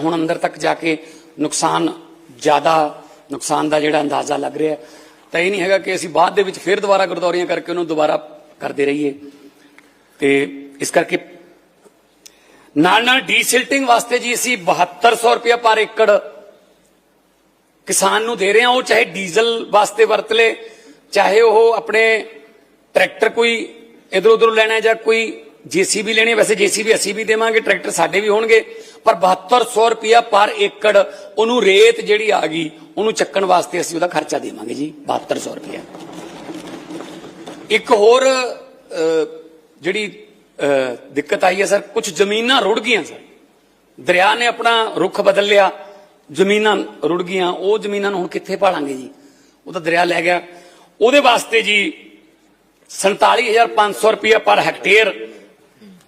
ਹੁਣ ਅੰਦਰ ਤੱਕ ਜਾ ਕੇ ਨੁਕਸਾਨ ਜ਼ਿਆਦਾ, ਨੁਕਸਾਨ ਦਾ ਜਿਹੜਾ ਅੰਦਾਜ਼ਾ ਲੱਗ ਰਿਹਾ ਤਾਂ ਇਹ ਨਹੀਂ ਹੈਗਾ ਕਿ ਅਸੀਂ ਬਾਅਦ ਦੇ ਵਿੱਚ ਫਿਰ ਦੁਬਾਰਾ ਗੁਰਦੌਰੀਆਂ ਕਰਕੇ ਉਹਨੂੰ ਦੁਬਾਰਾ ਕਰਦੇ ਰਹੀਏ। ਤੇ ਇਸ ਕਰਕੇ ਨਾਲ ਨਾਲ ਡੀਸਿਲਟਿੰਗ ਵਾਸਤੇ ਜੀ ਅਸੀਂ 7200 ਰੁਪਇਆ ਪਰ ਏਕੜ ਕਿਸਾਨ ਨੂੰ ਦੇ ਰਹੇ ਹਾਂ। ਉਹ ਚਾਹੇ ਡੀਜ਼ਲ ਵਾਸਤੇ ਵਰਤ ਲੇ, ਚਾਹੇ ਉਹ ਆਪਣੇ ਟਰੈਕਟਰ ਕੋਈ ਇਧਰ ਉਧਰ ਲੈਣਾ ਜਾਂ ਕੋਈ ਜੀਸੀਬੀ ਲੈਣੀ ਹੈ। ਵੈਸੇ ਜੀਸੀਬੀ ਅਸੀਂ ਵੀ ਦੇਵਾਂਗੇ, ਟਰੈਕਟਰ ਸਾਡੇ ਵੀ ਹੋਣਗੇ, ਪਰ 7200 ਰੁਪਇਆ ਪਰ ਏਕੜ ਉਹਨੂੰ ਰੇਤ ਜਿਹੜੀ ਆ ਗਈ, ਉਹਨੂੰ ਚੱਕਣ ਵਾਸਤੇ ਅਸੀਂ ਉਹਦਾ ਖਰਚਾ ਦੇਵਾਂਗੇ ਜੀ 7200 ਰੁਪਇਆ। ਇੱਕ ਹੋਰ ਜਿਹੜੀ ਦਿੱਕਤ ਆਈ ਹੈ ਸਰ ਕੁਝ ਜ਼ਮੀਨਾਂ ਰੁੜ ਗਈਆਂ ਸਰ। ਦਰਿਆ ਨੇ ਆਪਣਾ ਰੁੱਖ ਬਦਲ ਲਿਆ, ਜ਼ਮੀਨਾਂ ਰੁੜ ਗਈਆਂ, ਉਹ ਜ਼ਮੀਨਾਂ ਨੂੰ ਹੁਣ ਕਿੱਥੇ ਭਾਲਾਂਗੇ ਜੀ? ਉਹ ਤਾਂ ਦਰਿਆ ਲੈ ਗਿਆ। ਉਹਦੇ ਵਾਸਤੇ ਜੀ 47500 ਰੁਪਇਆ ਪਰ ਹੈਕਟੇਅਰ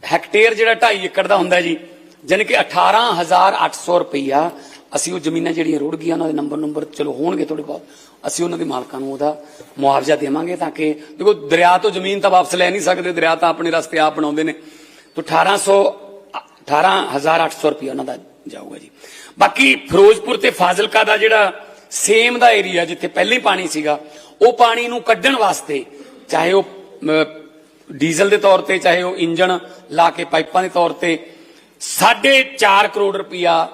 ਹੈਕਟੇਅਰ ਜਿਹੜਾ 2.5 ਏਕੜ ਦਾ ਹੁੰਦਾ ਜੀ, ਜਾਣੀ ਕਿ 18800 ਰੁਪਇਆ ਅਸੀਂ ਉਹ ਜ਼ਮੀਨਾਂ ਜਿਹੜੀਆਂ ਰੁੜ ਗਈਆਂ, ਉਹਨਾਂ ਦੇ ਨੰਬਰ ਨੰਬਰ ਚਲੋ ਹੋਣਗੇ ਥੋੜੇ ਬਹੁਤ, ਅਸੀਂ ਉਹਨਾਂ ਦੇ ਮਾਲਕਾਂ ਨੂੰ ਉਹਦਾ ਮੁਆਵਜ਼ਾ ਦੇਵਾਂਗੇ ਤਾਂ ਕਿ ਦੇਖੋ, ਦਰਿਆ ਤੋਂ ਜ਼ਮੀਨ ਤਾਂ ਵਾਪਸ ਲੈ ਨਹੀਂ ਸਕਦੇ, ਦਰਿਆ ਤਾਂ ਆਪਣੇ ਰਸਤੇ ਆਪ ਬਣਾਉਂਦੇ ਨੇ। ਤਾਂ 1800 18800 ਰੁਪਇਆ ਉਹਨਾਂ ਦਾ ਜਾਊਗਾ ਜੀ। ਬਾਕੀ ਫਿਰੋਜ਼ਪੁਰ ਤੇ ਫਾਜ਼ਿਲਕਾ ਦਾ ਜਿਹੜਾ ਸੇਮ ਦਾ ਏਰੀਆ ਜਿੱਥੇ ਪਹਿਲੇ ਪਾਣੀ ਸੀਗਾ, ਉਹ ਪਾਣੀ ਨੂੰ ਕੱਢਣ ਵਾਸਤੇ ਚਾਹੇ ਉਹ ਡੀਜ਼ਲ ਦੇ ਤੌਰ ਤੇ, ਚਾਹੇ ਉਹ ਇੰਜਣ ਲਾ ਕੇ ਪਾਈਪਾਂ ਦੇ ਤੌਰ ਤੇ 4.5 ਕਰੋੜ ਰੁਪਇਆ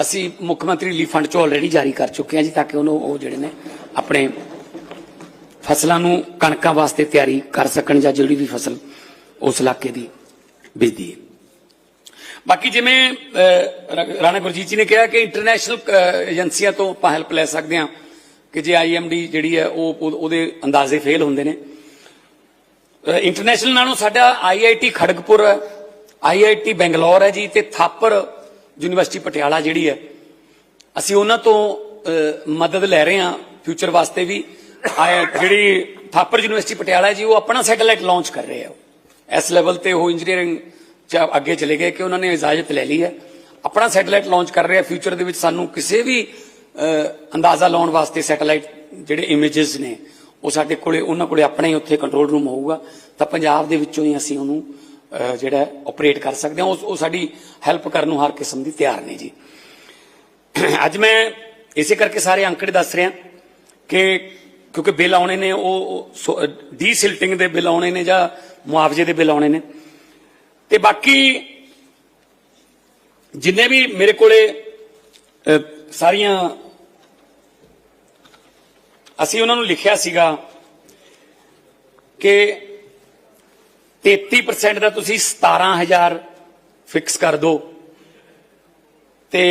ਅਸੀਂ ਮੁੱਖ ਮੰਤਰੀ ਰਿਲੀਫ ਫੰਡ ਚੋਂ ਆਲਰੇਡੀ ਜਾਰੀ ਕਰ ਚੁੱਕੇ ਹਾਂ ਜੀ, ਤਾਂ ਕਿ ਉਹਨੂੰ ਉਹ ਜਿਹੜੇ ਨੇ ਆਪਣੇ ਫਸਲਾਂ ਨੂੰ ਕਣਕਾਂ ਵਾਸਤੇ ਤਿਆਰੀ ਕਰ ਸਕਣ ਜਾਂ ਜਿਹੜੀ ਵੀ ਫਸਲ ਉਸ ਇਲਾਕੇ ਦੀ ਬੀਜਦੀ ਹੈ। ਬਾਕੀ ਜਿਵੇਂ ਰਾਣਾ ਗੁਰਜੀਤ ਜੀ ਨੇ ਕਿਹਾ ਕਿ ਇੰਟਰਨੈਸ਼ਨਲ ਏਜੰਸੀਆਂ ਤੋਂ ਆਪਾਂ ਹੈਲਪ ਲੈ ਸਕਦੇ ਹਾਂ ਕਿ ਜੇ ਆਈਐਮਡੀ ਜਿਹੜੀ ਹੈ, ਉਹ- ਉਹਦੇ ਅੰਦਾਜ਼ੇ ਫੇਲ ਹੁੰਦੇ ਨੇ। ਇੰਟਰਨੈਸ਼ਨਲ ਨਾਲੋਂ ਸਾਡਾ ਆਈਆਈਟੀ ਖੜਗਪੁਰ ਹੈ ਆਈਆਈਟੀ ਬੈਂਗਲੌਰ ਹੈ ਜੀ, ਤੇ ਥਾਪਰ ਯੂਨੀਵਰਸਿਟੀ ਪਟਿਆਲਾ ਜਿਹੜੀ ਹੈ। ਅਸੀਂ ਉਹਨਾਂ ਤੋਂ ਮਦਦ ਲੈ ਰਹੇ ਹਾਂ ਫਿਊਚਰ ਵਾਸਤੇ ਵੀ। ਆਏ- ਜਿਹੜੀ ਥਾਪਰ ਯੂਨੀਵਰਸਿਟੀ ਪਟਿਆਲਾ ਜੀ, ਉਹ ਆਪਣਾ ਸੈਟੇਲਾਈਟ ਲਾਂਚ ਕਰ ਰਹੇ ਆ। ਇਸ ਲੈਵਲ ਤੇ ਉਹ ਇੰਜੀਨੀਅਰਿੰਗ ਚ ਅੱਗੇ ਚਲੇ ਗਏ ਕਿ ਉਹਨਾਂ ਨੇ ਇਜਾਜ਼ਤ ਲੈ ਲਈ ਹੈ। ਆਪਣਾ ਸੈਟੇਲਾਈਟ ਲਾਂਚ ਕਰ ਰਹੇ ਆ। ਫਿਊਚਰ ਦੇ ਵਿੱਚ ਸਾਨੂੰ ਕਿਸੇ ਵੀ ਅੰਦਾਜ਼ਾ ਲਾਉਣ ਵਾਸਤੇ ਸੈਟੇਲਾਈਟ ਜਿਹੜੇ ਇਮੇजेस ਨੇ ਉਹ ਸਾਡੇ ਕੋਲੇ, ਉਹਨਾਂ ਕੋਲੇ ਆਪਣਾ ਹੀ ਉੱਥੇ ਕੰਟਰੋਲ ਰੂਮ ਹੋਊਗਾ। ਤਾਂ ਪੰਜਾਬ ਦੇ ਵਿੱਚੋਂ ਹੀ ਅਸੀਂ ਉਹਨੂੰ ਜਿਹੜਾ ਆਪਰੇਟ ਕਰ ਸਕਦੇ ਹਾਂ। ਉਹ ਉਹ ਸਾਡੀ ਹੈਲਪ ਕਰਨ ਨੂੰ ਹਰ ਕਿਸਮ ਦੀ ਤਿਆਰ ਨੇ ਜੀ। ਅੱਜ ਮੈਂ ਇਸੇ ਕਰਕੇ ਸਾਰੇ ਅੰਕੜੇ ਦੱਸ ਰਿਹਾ ਕਿ ਕਿਉਂਕਿ ਬਿੱਲ ਆਉਣੇ ਨੇ, ਉਹ ਡੀਸਿਲਟਿੰਗ ਦੇ ਬਿੱਲ ਆਉਣੇ ਨੇ ਜਾਂ ਮੁਆਵਜ਼ੇ ਦੇ ਬਿੱਲ ਆਉਣੇ ਨੇ। ਤੇ ਬਾਕੀ ਜਿੰਨੇ ਵੀ ਮੇਰੇ ਕੋਲੇ ਸਾਰੀਆਂ ਅਸੀਂ ਉਹਨਾਂ ਨੂੰ ਲਿਖਿਆ ਸੀਗਾ ਕਿ 33% ਦਾ ਤੁਸੀਂ 17000 ਫਿਕਸ ਕਰ ਦਿਓ ਤੇ